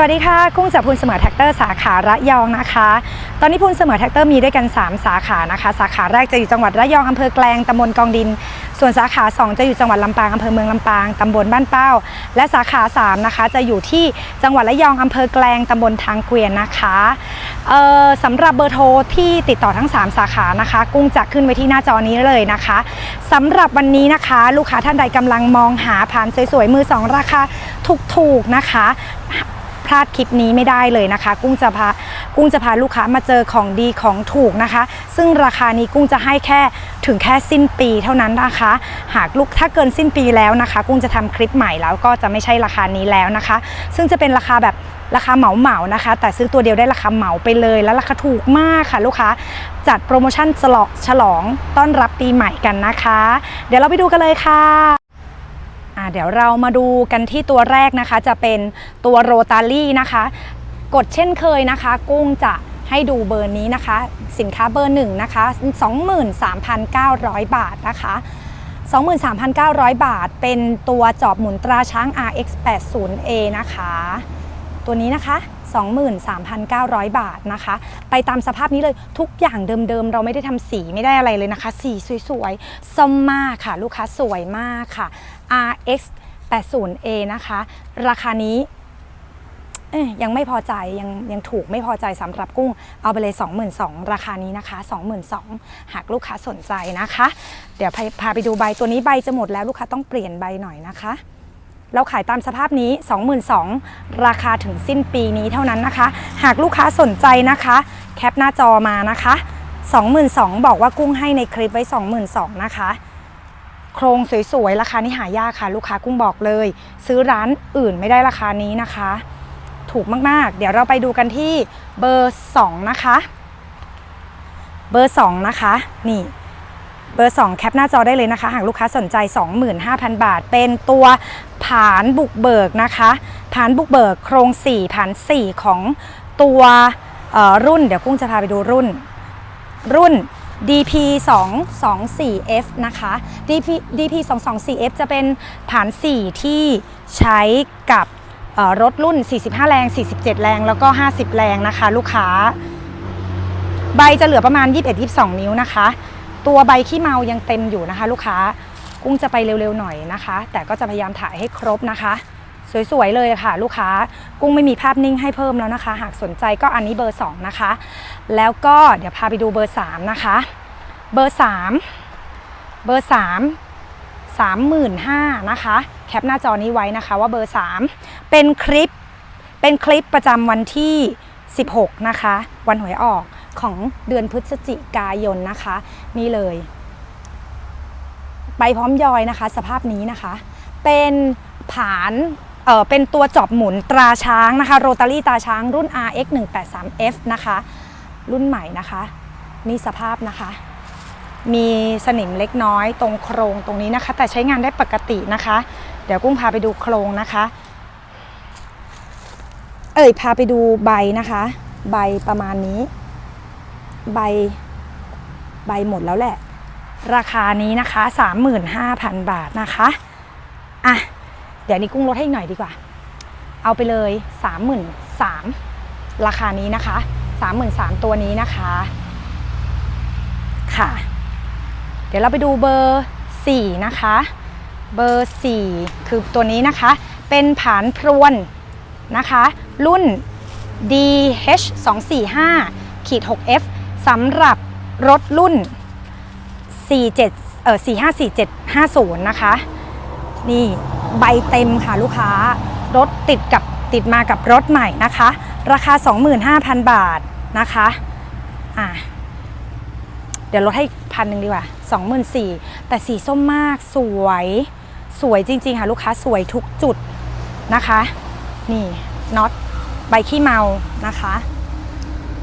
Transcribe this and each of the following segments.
สวัสดีค่ะ กุ้งจากพูนเสมอแท็กเตอร์สาขาระยองนะคะ ตอนนี้พูนเสมอแท็กเตอร์มีด้วยกัน 3 สาขานะคะ สาขาแรกจะอยู่จังหวัดระยองอำเภอแกลงตำบลกองดิน ส่วนสาขา 2 จะอยู่จังหวัดลำปางอำเภอเมืองลำปางตำบลบ้านเป้า และสาขา 3 นะคะ จะอยู่ที่จังหวัดระยองอำเภอแกลงตำบลทางเกวียนนะคะสำหรับเบอร์โทรที่ติดต่อทั้ง 3 สาขานะคะ กุ้งจะขึ้นไว้ที่หน้าจอนี้เลยนะคะสำหรับวันนี้นะคะ ลูกค้าท่านใดกำลังมองหาผ่านสวยๆมือสองราคาถูกๆนะคะ พลาดคลิปนี้ไม่ได้เลยนะคะ กุ้งจะพากุ้งจะพาลูกค้ามาเจอของดีของถูกนะคะ ซึ่งราคานี้กุ้งจะให้แค่ถึงแค่สิ้นปีเท่านั้นนะคะ หากลูกถ้าเกินสิ้นปีแล้วนะคะ กุ้งจะทำคลิปใหม่แล้วก็จะไม่ใช่ราคานี้แล้วนะคะ ซึ่งจะเป็นราคาแบบราคาเหมาเหมานะคะ แต่ซื้อตัวเดียวได้ราคาเหมาไปเลย แล้วราคาถูกมากค่ะลูกค้าจัดโปรโมชั่นฉลองฉลองต้อนรับปีใหม่กันนะคะ เดี๋ยวเราไปดูกันเลยค่ะ อ่าเดี๋ยวเรามาดูกันที่ตัวแรกนะคะ จะเป็นตัวโรตารี่นะคะ กดเช่นเคยนะคะ กุ้งจะให้ดูเบอร์นี้นะคะ สินค้าเบอร์หนึ่งนะคะ 23,900 บาทนะคะ 23,900 บาท เป็นตัวจอบหมุนตราช้าง RX 80A นะคะ ตัวนี้นะคะ 23,900 บาทนะคะ ไปตามสภาพนี้เลยทุกอย่างเดิมๆ เราไม่ได้ทำสีไม่ได้อะไรเลยนะคะ สีสวยๆส้มมากค่ะ ลูกค้าสวยมากค่ะ RX 80A นะคะ ราคานี้ยังไม่พอใจยังยังถูกไม่พอใจสำหรับกุ้งเอาไปเลย 22,000ราคานี้นะคะ 22,000หากลูกค้าสนใจนะคะ เดี๋ยวพาไปดูใบตัวนี้ใบจะหมดแล้วลูกค้าต้องเปลี่ยนใบหน่อยนะคะ เราขายตามสภาพนี้ 22,000ราคาถึงสิ้นปีนี้เท่านั้นนะคะ หากลูกค้าสนใจนะคะ แคปหน้าจอมานะคะ 22,000บอกว่ากุ้งให้ในคลิปไว้ 22,000นะคะ โครงสวยๆ ราคานี้หายากค่ะ ลูกค้ากุ้งบอกเลย ซื้อร้านอื่นไม่ได้ราคานี้นะคะ ถูกมากๆ เดี๋ยวเราไปดูกันที่เบอร์ 2 นะคะ เบอร์ 2 นะคะ นี่ เบอร์ 2 แคปหน้าจอได้เลยนะคะ หากลูกค้าสนใจ 25,000 บาท เป็นตัวผานบุกเบิกนะคะผานบุกเบิกโครง4ผาน4 ของตัวรุ่น เดี๋ยวกุ้งจะพาไปดูรุ่น รุ่น DP 2 2 4 F นะคะ DP DP 2 2 4 F จะเป็นผาน 4 ที่ใช้กับรถรุ่น 45 แรง 47 แรง แล้วก็ 50 แรงนะคะ ลูกค้า ใบจะเหลือประมาณ 21-22 นิ้วนะคะ ตัวใบขี้เมายังเต็มอยู่นะคะ ลูกค้ากุ้งจะไปเร็วๆหน่อยนะคะ แต่ก็จะพยายามถ่ายให้ครบนะคะ สวยๆเลยค่ะ ลูกค้ากุ้งไม่มีภาพนิ่งให้เพิ่มแล้วนะคะ หากสนใจก็อันนี้เบอร์ 2 นะคะ แล้วก็เดี๋ยวพาไปดูเบอร์ 3 นะคะ เบอร์ 3 เบอร์ 3 35,000นะคะ แคปหน้าจอนี้ไว้นะคะว่าเบอร์ 3 เป็นคลิปเป็นคลิปประจำวันที่ 16 นะคะ วันหวยออก ของเดือนพฤศจิกายนนะคะ นี่เลย ไปพร้อมยอยนะคะ สภาพนี้นะคะ เป็นผานเออเป็นตัวจอบหมุนตราช้างนะคะโรตารี่ตราช้างรุ่น RX 183F นะคะ รุ่นใหม่นะคะ นี่สภาพนะคะ มีสนิมเล็กน้อยตรงโครงตรงนี้นะคะ แต่ใช้งานได้ปกตินะคะ เดี๋ยวกุ้งพาไปดูโครงนะคะ เอ่ยพาไปดูใบนะคะ ใบประมาณนี้ ใบใบหมดแล้วแหละ ราคานี้นะคะ 35,000 บาทนะคะอะเดี๋ยวนี้กุ้งลดให้หน่อยดีกว่า เอาไปเลย 33,000ราคานี้นะคะ 33,000ตัวนี้นะคะค่ะ เดี๋ยวเราไปดูเบอร์4นะคะเบอร์ 4 คือตัวนี้นะคะ เป็นผานพรวนนะคะ รุ่น DH 2 4 5ขีด 6F สำหรับรถรุ่น 47เอ่อ454750 นะคะ นี่ใบเต็มค่ะลูกค้ารถติดกับติดมากับรถใหม่นะคะ ราคา 25,000 บาทนะคะอะเดี๋ยวลดให้พันหนึ่งดีกว่า 24,000แต่สีส้มมากสวยสวยจริง ๆ ค่ะ ลูกค้าสวยทุกจุดนะคะ นี่น็อตใบขี้เมานะคะ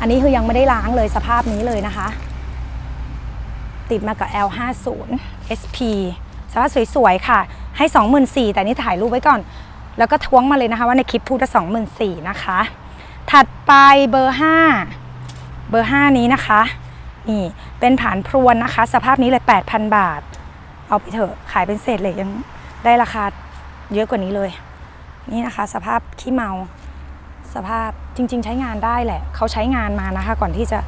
อันนี้คือยังไม่ได้ล้างเลยสภาพนี้เลยนะคะ ติดมากับ L50 SP สภาพสวยๆค่ะ ให้ 24,000แต่นี่ถ่ายรูปไว้ก่อน แล้วก็ท้วงมาเลยนะคะว่าในคลิปพูดว่า24,000นะคะ ถัดไปเบอร์ 5 เบอร์ 5 นี้นะคะ นี่เป็นฐานพรวนนะคะ สภาพนี้เลย 8,000 บาท เอาไปเถอะขายเป็นเศษเหล็กยังได้ราคาเยอะกว่านี้เลย นี่นะคะ สภาพขี้เมาสภาพ จริง ๆ ใช้งานได้แหละ เขาใช้งานมานะคะ ก่อนที่จะ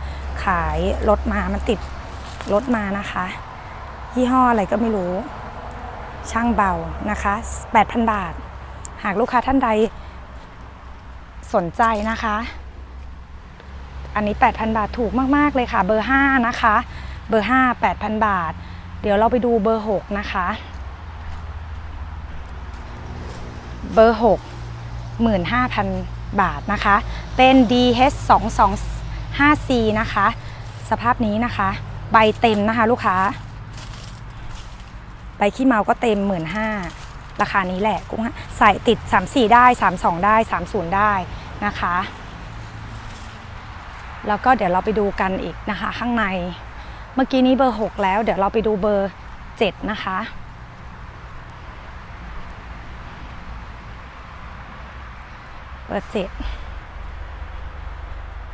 ขายรถมามันติดรถมานะคะ ยี่ห้ออะไรก็ไม่รู้ ช่างเบานะคะ 8,000 บาท หากลูกค้าท่านใดสนใจนะคะ อันนี้ 8,000 บาทถูกมาก ๆ เลยค่ะ เบอร์ 5 นะคะ เบอร์ 5 8,000 บาท เดี๋ยวเราไปดูเบอร์ 6 นะคะ เบอร์ 6 15,000 บาทนะคะ เป็น DH 2 2 5 C นะคะ สภาพนี้นะคะ ใบเต็มนะคะลูกค้า ใบขี้เมาก็เต็ม 15,000ราคานี้แหละกุ้งฮะใส่ติด 34 ได้ 32 ได้ 30 ได้นะคะ แล้วก็เดี๋ยวเราไปดูกันอีกนะคะ ข้างใน เมื่อกี้นี้เบอร์ 6 แล้ว เดี๋ยวเราไปดูเบอร์ 7 นะคะ เบอร์7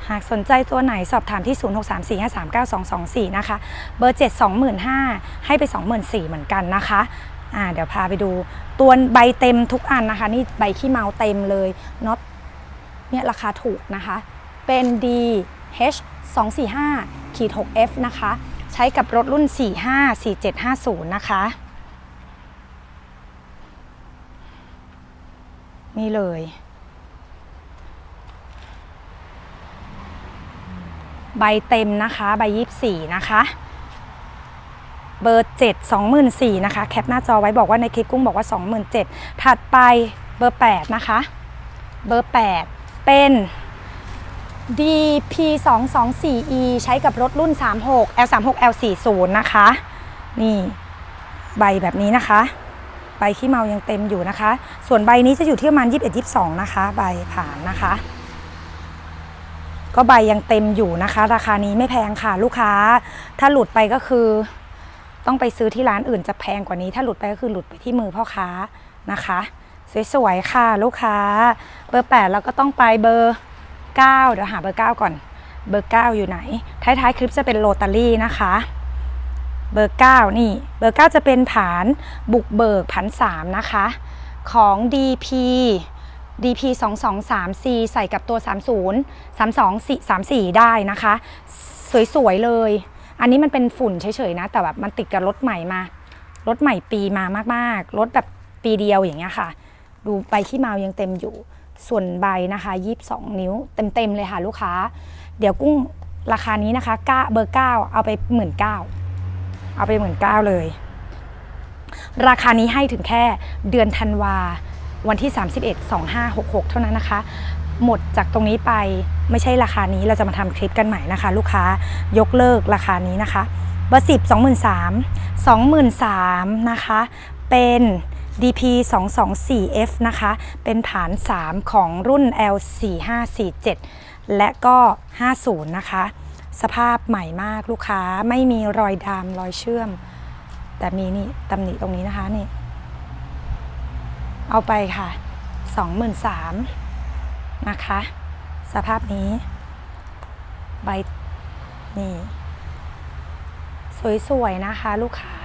หากสนใจตัวไหนสอบถามที่ 0634539224 นะคะ เบอร์ 7 25,000 ให้ไป 24,000 เหมือนกันนะคะอ่าเดี๋ยวพาไปดู ตัวใบเต็มทุกอันนะคะ นี่ใบขี้เมาเต็มเลยน็อตเนี่ยราคาถูกนะคะ เป็น DH 245ขีด 6F นะคะ ใช้กับรถรุ่น 454750 นะคะ นี่เลย ใบเต็มนะคะ ใบยี่สี่นะคะ เบอร์7 24,000นะคะ แคปหน้าจอไว้บอกว่าในคลิปกุ้งบอกว่า27,000ถัดไปเบอร์8นะคะ เบอร์8เป็น DP 2 2 4 E ใช้กับรถรุ่น 36 L 36 L 40 นะคะ นี่ใบแบบนี้นะคะ ใบขี้เมายังเต็มอยู่นะคะ ส่วนใบนี้จะอยู่ที่ประมาณ 21 22 นะคะ ใบผ่านนะคะ ก็ใบยังเต็มอยู่นะคะ ราคานี้ไม่แพงค่ะลูกค้า ถ้าหลุดไปก็คือ ต้องไปซื้อที่ร้านอื่นจะแพงกว่านี้ ถ้าหลุดไปก็คือหลุดไปที่มือพ่อค้านะคะ สวยๆค่ะลูกค้า เบอร์8แล้วก็ต้องไปเบอร์9เดี๋ยวหาเบอร์ 9 ก่อน เบอร์ 9 อยู่ไหน ท้ายๆคลิปจะเป็นโรตารี่นะคะเบอร์ 9 นี่ เบอร์ 9 จะเป็นผานบุกเบิกผัน3นะคะ ของ DP DP 2 2 3 C ใส่กับตัว 30 32 34 ได้นะคะ สวยๆเลย อันนี้มันเป็นฝุ่นเฉยๆนะ แต่แบบมันติดกับรถใหม่มา รถใหม่ปีมามากๆ รถแบบปีเดียวอย่างเงี้ยค่ะ ดูใบขี้เมายังเต็มอยู่ ส่วนใบนะคะ 22 นิ้วเต็มๆเลยค่ะลูกค้า เดี๋ยวกุ้งราคานี้นะคะก้าเบอร์ 9 เอาไป 1 9ื่นเอาไป 1 9ื่นเลย ราคานี้ให้ถึงแค่เดือนธันวา วันที่ 31 2566 เท่านั้นนะคะ หมดจากตรงนี้ไปไม่ใช่ราคานี้เราจะมาทำคลิปกันใหม่นะคะ ลูกค้ายกเลิกราคานี้นะคะเบอร์10 23,000 23,000นะคะเป็น DP 224F นะคะ เป็นฐาน 3 ของรุ่น L4547 และก็ 50 นะคะ สภาพใหม่มากลูกค้าไม่มีรอยดามรอยเชื่อม แต่มีนี่ตำหนิตรงนี้นะคะนี่ เอาไปค่ะ 23,000นะคะ สภาพนี้ ใบนี่สวยๆนะคะลูกค้า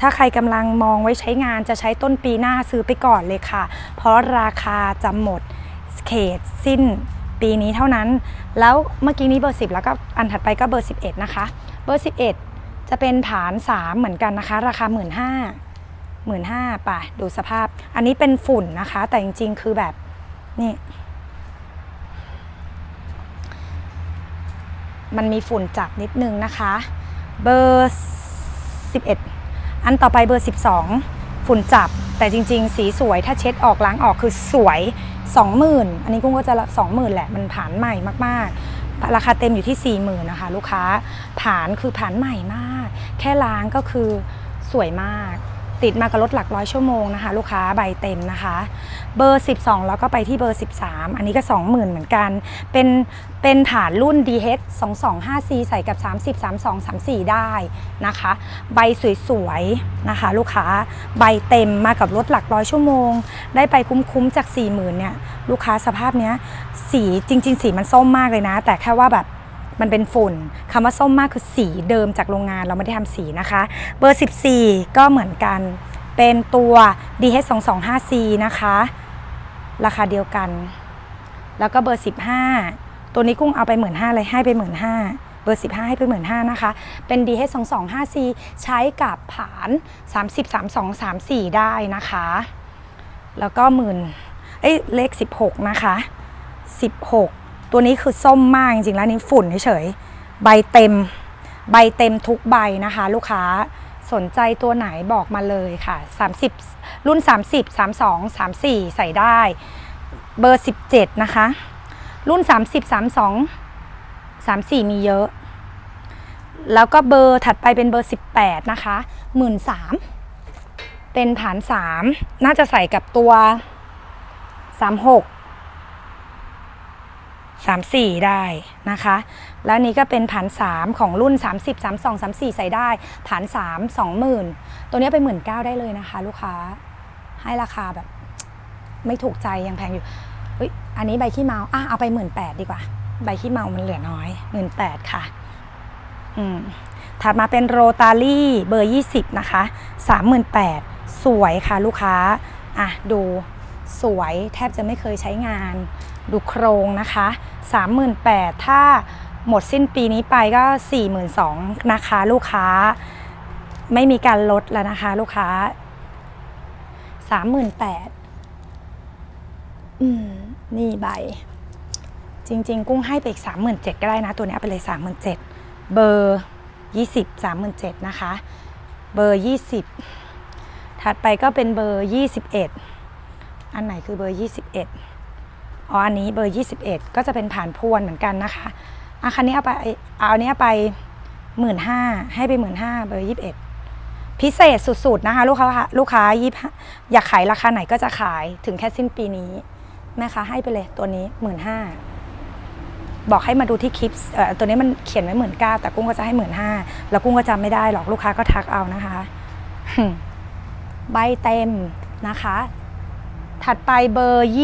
ถ้าใครกำลังมองไว้ใช้งานจะใช้ต้นปีหน้าซื้อไปก่อนเลยค่ะ เพราะราคาจะหมดเขตสิ้นปีนี้เท่านั้น แล้วเมื่อกี้นี้เบอร์ 10 แล้วก็อันถัดไปก็เบอร์ 11 นะคะ เบอร์ 11 จะเป็นฐาน 3 เหมือนกันนะคะ ราคา 1 5ื่นห้า หมื่นห้าป่ะดูสภาพ อันนี้เป็นฝุ่นนะคะ แต่จริง ๆ คือแบบนี่มันมีฝุ่นจับนิดนึงนะคะ เบอร์ 11 อันต่อไปเบอร์ 12 ฝุ่นจับ แต่จริง ๆ สีสวยถ้าเช็ดออกล้างออกคือสวย 20,000 อันนี้กุ้งก็จะละ20,000แหละ มันผ่านใหม่มากๆ ราคาเต็มอยู่ที่ 40,000นะคะ ลูกค้าผ่านคือผ่านใหม่มาก แค่ล้างก็คือสวยมาก ติดมากับรถหลักร้อยชั่วโมงนะคะ ลูกค้าใบเต็มนะคะ เบอร์ 12 แล้วก็ไปที่เบอร์ 13 อันนี้ก็ 20,000 เหมือนกัน เป็นเป็นฐานรุ่น DH 225C ใส่กับ 30 32 34 ได้นะคะ ใบสวยๆนะคะ ลูกค้าใบเต็มมากับรถหลักร้อยชั่วโมง ได้ไปคุ้มๆจาก 40,000เนี่ยลูกค้าสภาพเนี้ยสีจริง ๆ สีมันส้มมากเลยนะ แต่แค่ว่าแบบ มันเป็นฝุ่นคำว่าส้มมากคือสีเดิมจากโรงงานเราไม่ได้ทำสีนะคะ เบอร์ 14 ก็เหมือนกัน เป็นตัว DH225C นะคะ ราคาเดียวกัน แล้วก็เบอร์ 15 ตัวนี้กุ้งเอาไปหมื่นห้าเลยให้ไปหมื่นห้าเบอร์ 15 ให้ไปหมื่นห้านะคะ เป็น DH 2 2 5 C ใช้กับผาน 30 32 34 ได้นะคะ แล้วก็หมื่นเอ้ยเลข 16 นะคะ 16 ตัวนี้คือส้มมากจริงๆแล้วนี่ฝุ่นเฉยๆใบเต็ม ใบเต็มทุกใบนะคะ ลูกค้าสนใจตัวไหนบอกมาเลยค่ะ 30 รุ่น 30 32 34 ใส่ได้ เบอร์ 17 นะคะ รุ่น 30 32 34 มีเยอะ แล้วก็เบอร์ถัดไปเป็นเบอร์ 18 นะคะ 13,000เป็นฐาน 3 น่าจะใส่กับตัว 36 34 ได้นะคะ แล้วนี้ก็เป็นฐาน 3 ของรุ่น 30 32 34 ใส่ได้ ฐาน 3 20,000 ตัวนี้ไป 19,000ได้เลยนะคะ ลูกค้าให้ราคาแบบไม่ถูกใจยังแพงอยู่เฮ้ยอันนี้ใบขี้เมาอะเอาไป 18,000ดีกว่า ใบขี้เมามันเหลือน้อย 18,000ค่ะ อืมถัดมาเป็นโรตารี่เบอร์ 20 นะคะ 38,000 สวยค่ะลูกค้า อะดูสวยแทบจะไม่เคยใช้งาน ดูโครงนะคะ 38,000ถ้าหมดสิ้นปีนี้ไปก็ 42,000นะคะ ลูกค้าไม่มีการลดแล้วนะคะ ลูกค้า 38,000อืมนี่ใบ จริง ๆ กุ้งให้ไปอีก 37,000ก็ได้นะ ตัวนี้เอาไปเลย 37,000เบอร์ 20 37,000นะคะ เบอร์ 20 ถัดไปก็เป็นเบอร์ 21 อันไหนคือเบอร์ 21 อ๋ออันนี้เบอร์ 21 ก็จะเป็นผ่านพวนเหมือนกันนะคะอะคันนี้เอาไปเอาอันนี้เอาไป15,000ให้ไป15,000เบอร์21พิเศษสุดๆนะคะลูกค้าลูกค้ายี่อยากขายราคาไหนก็จะขายถึงแค่สิ้นปีนี้แม่ค้าให้ไปเลยตัวนี้15,000บอกให้มาดูที่คลิปเอ่อตัวนี้มันเขียนไว้หมื่นเก้าแต่กุ้งก็จะให้หมื่นห้าแล้วกุ้งก็จำไม่ได้หรอกลูกค้าก็ทักเอานะคะใบเต็มนะคะ ถัดไปเบอร์ 22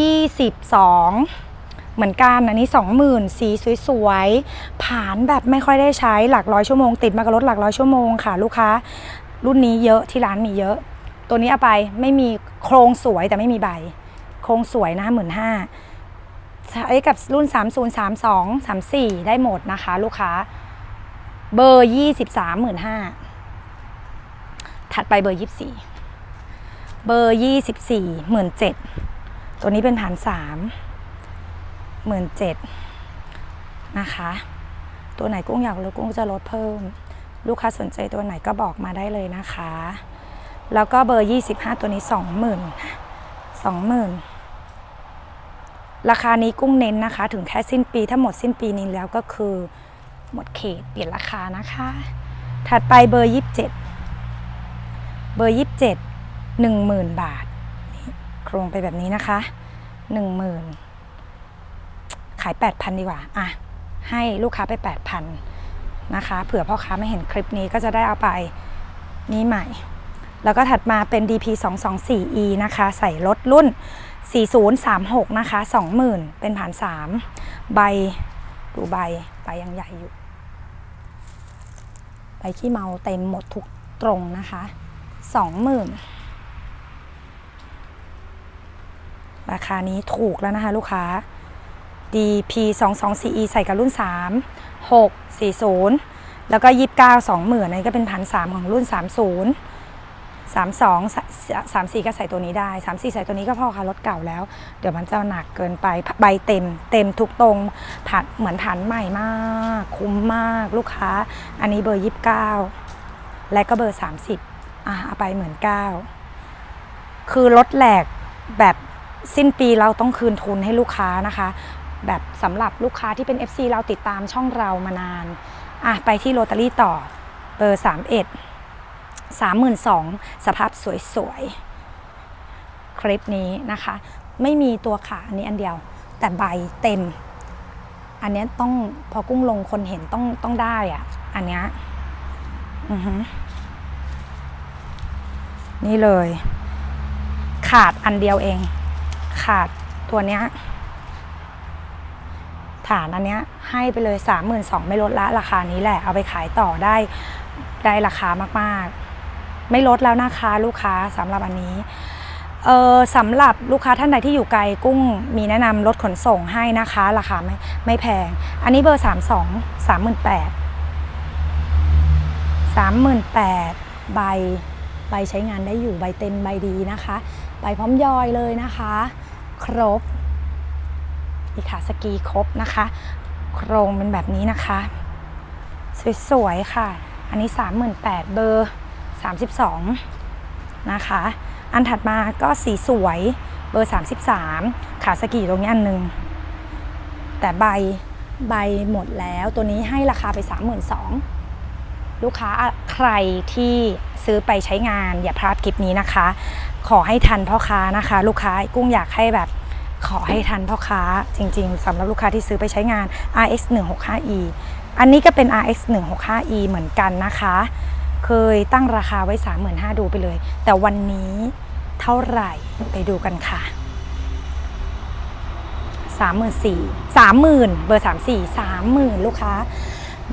เหมือนกันอันนี้ 20,000 สีสวยๆ ผ่านแบบไม่ค่อยได้ใช้หลักร้อยชั่วโมง ติดมากับรถหลักร้อยชั่วโมงค่ะ ลูกค้า รุ่นนี้เยอะที่ร้านมีเยอะ ตัวนี้เอาไปไม่มีโครงสวยแต่ไม่มีใบ โครงสวยนะหมื่นห้าใช้กับรุ่น 30 32 34 ได้หมดนะคะ ลูกค้า เบอร์ 23 15,000ถัดไปเบอร์ 24 เบอร์ 24 17,000ตัวนี้เป็นฐาน 3 17,000นะคะ ตัวไหนกุ้งอยากลดกุ้งจะลดเพิ่ม ลูกค้าสนใจตัวไหนก็บอกมาได้เลยนะคะ แล้วก็เบอร์ 25 ตัวนี้ 20,000 20,000ราคานี้กุ้งเน้นนะคะ ถึงแค่สิ้นปีถ้าหมดสิ้นปีนี้แล้วก็คือหมดเขตเปลี่ยนราคานะคะ ถัดไปเบอร์ 27 เบอร์ 27 10,000 บาท โครงไปแบบนี้นะคะ 10,000 ขาย 8,000 ดีกว่า อะ ให้ลูกค้าไป 8,000 นะคะ เผื่อพ่อค้าไม่เห็นคลิปนี้ก็จะได้เอาไปนี่ใหม่ แล้วก็ถัดมาเป็น DP 224E นะคะ ใส่รถรุ่น 4036 นะคะ 20,000 เป็นผ่าน 3 ใบ ดูใบ ใบยังใหญ่อยู่ ใบขี้เมาเต็มหมดทุกตรงนะคะ 20,000 ราคานี้ถูกแล้วนะคะลูกค้า DP 224E ใส่กับรุ่น 3 6 40 แล้วก็ 29 20,000อันนี้ก็เป็นพันสามของรุ่น 30สามสองสามสี่ก็ใส่ตัวนี้ได้สามสี่ใส่ตัวนี้ก็พอค่ะรถเก่าแล้ว เดี๋ยวมันจะหนักเกินไปใบเต็ม เต็มทุกตรงฐานเหมือนฐานใหม่มาก คุ้มมากลูกค้า อันนี้เบอร์ยี่สิบเก้าและก็เบอร์สามสิบอะเอาไปเหมือนเก้าคือรถแหลกแบบ สิ้นปีเราต้องคืนทุนให้ลูกค้านะคะ แบบสำหรับลูกค้าที่เป็น FC เราติดตามช่องเรามานานอะไปที่โรตารี่ต่อเบอร์สามเอ็ดสามหมื่นสองสภาพสวยๆ คลิปนี้นะคะ ไม่มีตัวขาอันนี้อันเดียว แต่ใบเต็ม อันนี้ต้องพอกุ้งลงคนเห็นต้องต้องได้อะอันเนี้ยอือฮึนี่เลย ขาดอันเดียวเอง ขาดตัวเนี้ยฐานอันเนี้ยให้ไปเลยสามหมื่นสองไม่ลดละราคานี้แหละ เอาไปขายต่อได้ได้ราคามากๆ ไม่ลดแล้วนะคะลูกค้าสำหรับอันนี้เออสำหรับลูกค้าท่านใดที่อยู่ไกลกุ้งมีแนะนำรถขนส่งให้นะคะ ราคาไม่ไม่แพง อันนี้เบอร์ 32 38 3 8 0 0ใบใบใช้งานได้อยู่ใบเต็มใบดีนะคะ ใบพร้อมยอยเลยนะคะ ครบมีขาสกีครบนะคะ โครงเป็นแบบนี้นะคะ สวยๆค่ะ อันนี้ 38,000เบอร์ 32 นะคะ อันถัดมาก็สีสวยเบอร์ 33 ขาสกีตรงนี้อันหนึ่งแต่ใบใบหมดแล้วตัวนี้ให้ราคาไป 32,000 ลูกค้าใครที่ซื้อไปใช้งาน อย่าพลาดคลิปนี้นะคะ ขอให้ทันพ่อค้านะคะ ลูกค้ากุ้งอยากให้แบบขอให้ทันพ่อค้าจริง ๆสำหรับลูกค้าที่ซื้อไปใช้งาน RX 165E อันนี้ก็เป็น RX 165E เหมือนกันนะคะ เคยตั้งราคาไว้ 35,000ดูไปเลย แต่วันนี้เท่าไหร่ไปดูกันค่ะ34,000 30,000เบอร์ 34 30,000 ลูกค้า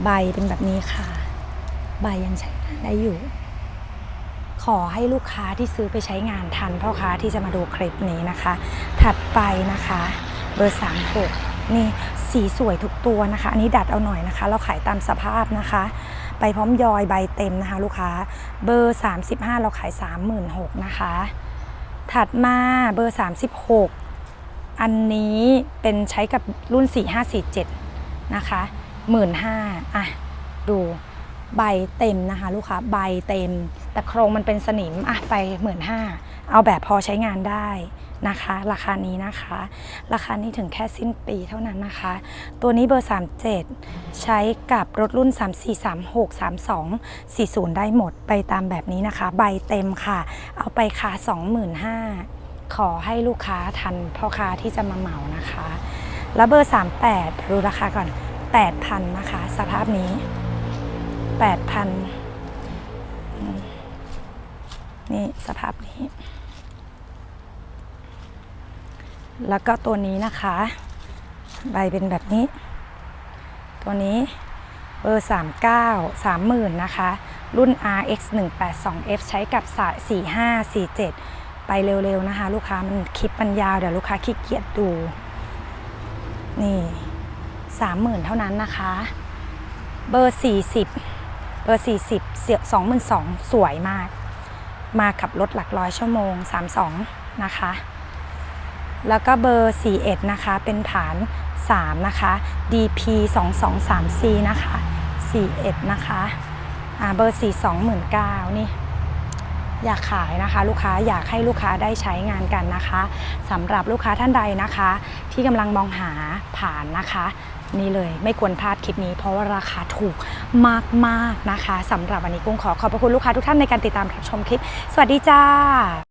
ใบเป็นแบบนี้ค่ะ ใบยังใช้งานได้อยู่ ขอให้ลูกค้าที่ซื้อไปใช้งานทันพ่อค้าที่จะมาดูคลิปนี้นะคะ ถัดไปนะคะ เบอร์36นี่สีสวยทุกตัวนะคะ อันนี้ดัดเอาหน่อยนะคะ เราขายตามสภาพนะคะ ไปพร้อมยอยใบเต็มนะคะ ลูกค้า เบอร์ 35 เราขาย 36,000นะคะ ถัดมาเบอร์ 36 อันนี้เป็นใช้กับรุ่น 4547 นะคะ 15,000อะ ดู ใบเต็มนะคะลูกค้าใบเต็ม แต่โครงมันเป็นสนิมอะไป15,000เอาแบบพอใช้งานได้นะคะ ราคานี้นะคะ ราคานี้ถึงแค่สิ้นปีเท่านั้นนะคะ ตัวนี้เบอร์ 37 ใช้กับรถรุ่น 34 36 32 40 ได้หมดไปตามแบบนี้นะคะ ใบเต็มค่ะ เอาไปค่ะ 25,000 ขอให้ลูกค้าทันพ่อค้าที่จะมาเหมานะคะ แล้วเบอร์ 38 ดูราคาก่อน 8,000 นะคะ สภาพนี้ 8,000อืมนี่สภาพนี้ แล้วก็ตัวนี้นะคะ ใบเป็นแบบนี้ ตัวนี้เบอร์39 30,000นะคะ รุ่น RX 182F ใช้กับสาย45 47 ไปเร็วๆนะคะ ลูกค้ามันคลิปมันยาว เดี๋ยวลูกค้าขี้เกียจดู นี่ 30,000 เท่านั้นนะคะ เบอร์ 40 เบอร์ 40เสีย22,000สองสวยมาก มากับรถหลักร้อยชั่วโมง 32 นะคะ แล้วก็เบอร์ 41 นะคะ เป็นฐาน 3 นะคะ DP 223C นะคะ 41 นะคะอ่าเบอร์ 42,009นี่อยากขายนะคะลูกค้าอยากให้ลูกค้าได้ใช้งานกันนะคะสำหรับลูกค้าท่านใดนะคะ ที่กำลังมองหาผ่านนะคะ นี้เลย ไม่ควรพลาดคลิปนี้ เพราะว่าราคาถูกมากๆนะคะสำหรับวันนี้กุ้งขอขอบพระคุณลูกค้าทุกท่านในการติดตามรับชมคลิป สวัสดีจ้า